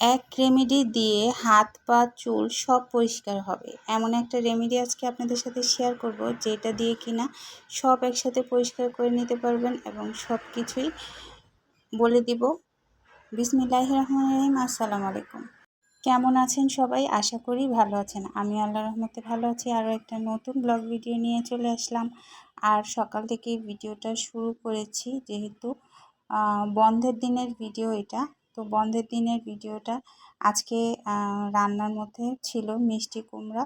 এক রেমেডি দিয়ে হাত, পা, চুল সব পরিষ্কার হবে। এমন একটা রেমেডি আজকে আপনাদের সাথে শেয়ার করব যেটা দিয়ে কিনা সব একসাথে পরিষ্কার করে নিতে পারবেন এবং সব কিছুই বলে দিব। বিসমিল্লাহ রহমান রহিম, আসসালামু আলাইকুম। কেমন আছেন সবাই? আশা করি ভালো আছেন। আমি আল্লাহ রহমতে ভালো আছি। আরও একটা নতুন ব্লগ ভিডিও নিয়ে চলে আসলাম। আর সকাল থেকে ভিডিওটা শুরু করেছি, যেহেতু বন্ধের দিনের ভিডিও এটা। তো বন্ধের দিনের ভিডিওটা আজকে রান্নার মধ্যে ছিল মিষ্টি কুমড়া।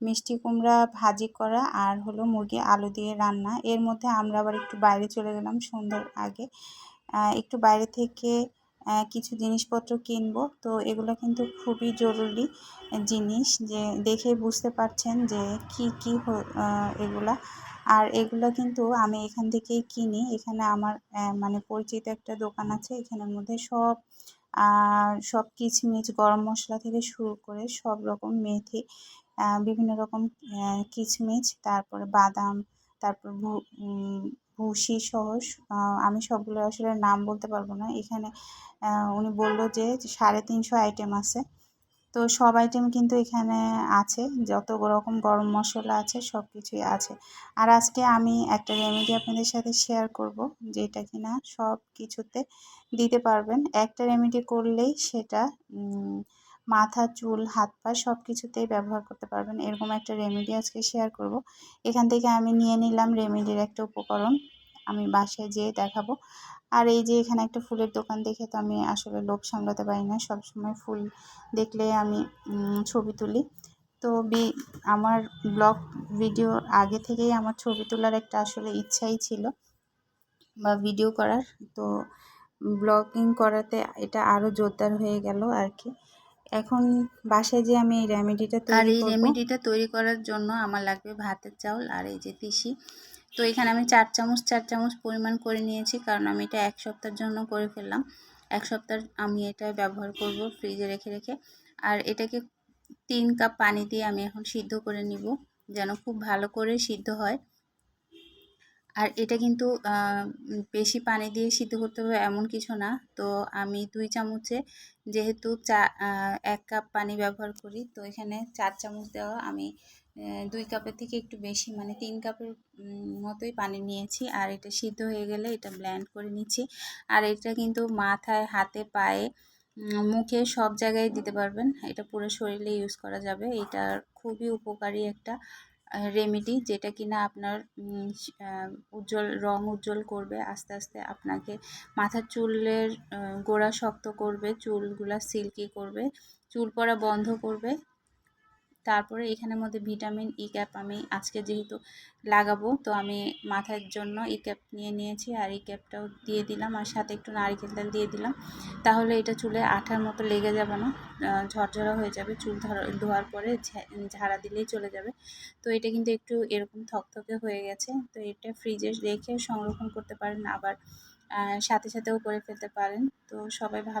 মিষ্টি কুমড়া ভাজি করা আর হলো মুরগি আলু দিয়ে রান্না। এর মধ্যে আমরা আবার একটু বাইরে চলে গেলাম সন্ধ্যার আগে। একটু বাইরে থেকে কিছু জিনিসপত্র কিনবো। তো এগুলো কিন্তু খুবই জরুরি জিনিস যে দেখে বুঝতে পারছেন যে কি কি এগুলা। আর এগুলো কিন্তু আমি এখান থেকেই কিনি। এখানে আমার মানে পরিচিত একটা দোকান আছে। এখানের মধ্যে সব সব কিচমিচ, গরম মশলা থেকে শুরু করে সব রকম মেথি বিভিন্ন রকম কিচমিচ, তারপরে বাদাম, তারপর ভুসি সহ আমি সবগুলো আসলে নাম বলতে পারব না। এখানে উনি বলল যে সাড়ে তিনশো আইটেম আছে। তো সব আইটেম কিন্তু এখানে আছে। যত রকম গরম মশলা আছে সব কিছুই আছে। আর আজকে আমি একটা রেমেডি আপনাদের সাথে শেয়ার করব, যেটা কিনা সব কিছুতে দিতে পারবেন। একটা রেমেডি করলেই সেটা মাথা, চুল, হাত পা সব কিছুতেই ব্যবহার করতে পারবেন। এরকম একটা রেমেডি আজকে শেয়ার করব। এখান থেকে আমি নিয়ে নিলাম রেমেডির একটা উপকরণ। আমি বাসায় যেয়ে দেখাবো। আর এই যে এখানে একটা ফুলের দোকান দেখে তো আমি আসলে লোভ সামলাতে পারি না। সবসময় ফুল দেখলে আমি ছবি তুলি। তো বি, আমার ব্লগ ভিডিও আগে থেকেই আমার ছবি তোলার একটা আসলে ইচ্ছাই ছিল বা ভিডিও করার। তো ব্লগিং করাতে এটা আরও জোরদার হয়ে গেল আর কি। এখন বাসায় যে আমি এই রেমেডিটা আর এই রেমেডিটা তৈরি করার জন্য আমার লাগবে ভাতের চাউল আর এই যে তিসি। তো এখানে আমি চার চামচ চার চামচ পরিমাণ করে নিয়েছি কারণ আমি এটা এক সপ্তাহের জন্য করে ফেললাম। এক সপ্তাহ আমি এটা ব্যবহার করব ফ্রিজে রেখে রেখে। আর এটাকে তিন কাপ পানি দিয়ে আমি এখন সিদ্ধ করে নিব যেন খুব ভালো করে সিদ্ধ হয়। আর এটা কিন্তু বেশি পানি দিয়ে সিদ্ধ করতে হবে এমন কিছু না। তো আমি দুই চামচে যেহেতু চা এক কাপ পানি ব্যবহার করি, তো এখানে চার চামচ দেওয়া আমি দুই কাপের থেকে একটু বেশি মানে তিন কাপের মতোই পানি নিয়েছি। আর এটা সিদ্ধ হয়ে গেলে এটা ব্ল্যান্ড করে নিচ্ছি। আর এটা কিন্তু মাথায়, হাতে, পায়ে মুখে সব জায়গায় দিতে পারবেন। এটা পুরো শরীরে ইউজ করা যাবে। এটা খুবই উপকারী একটা রেমেডি যেটা কিনা আপনার উজ্জ্বল, রং উজ্জ্বল করবে, আস্তে আস্তে আপনাকে মাথার চুলের গোড়া শক্ত করবে, চুলগুলা সিল্কি করবে, চুল পড়া বন্ধ করবে তারপরে এখানের মধ্যে ভিটামিন ই ক্যাপ আমি আজকে যেহেতু লাগাবো, তো আমি মাথার জন্য ই ক্যাপ নিয়ে নিয়েছি আর ই ক্যাপটাও দিয়ে দিলাম আর সাথে একটু নারিকেল তেল দিয়ে দিলাম। তাহলে এটা চুলে আঠার মতো লেগে যাবে না ঝরঝরা হয়ে যাবে, চুল ধোয়ার পরে ঝাড়া দিলেই চলে যাবে। তো এটা কিন্তু একটু এরকম থকথকে হয়ে গেছে, তো এটা ফ্রিজে রেখে সংরক্ষণ করতে পারেন, আবার সাথে সাথেও করে ফেলতে পারেন। তো সবাই ভালো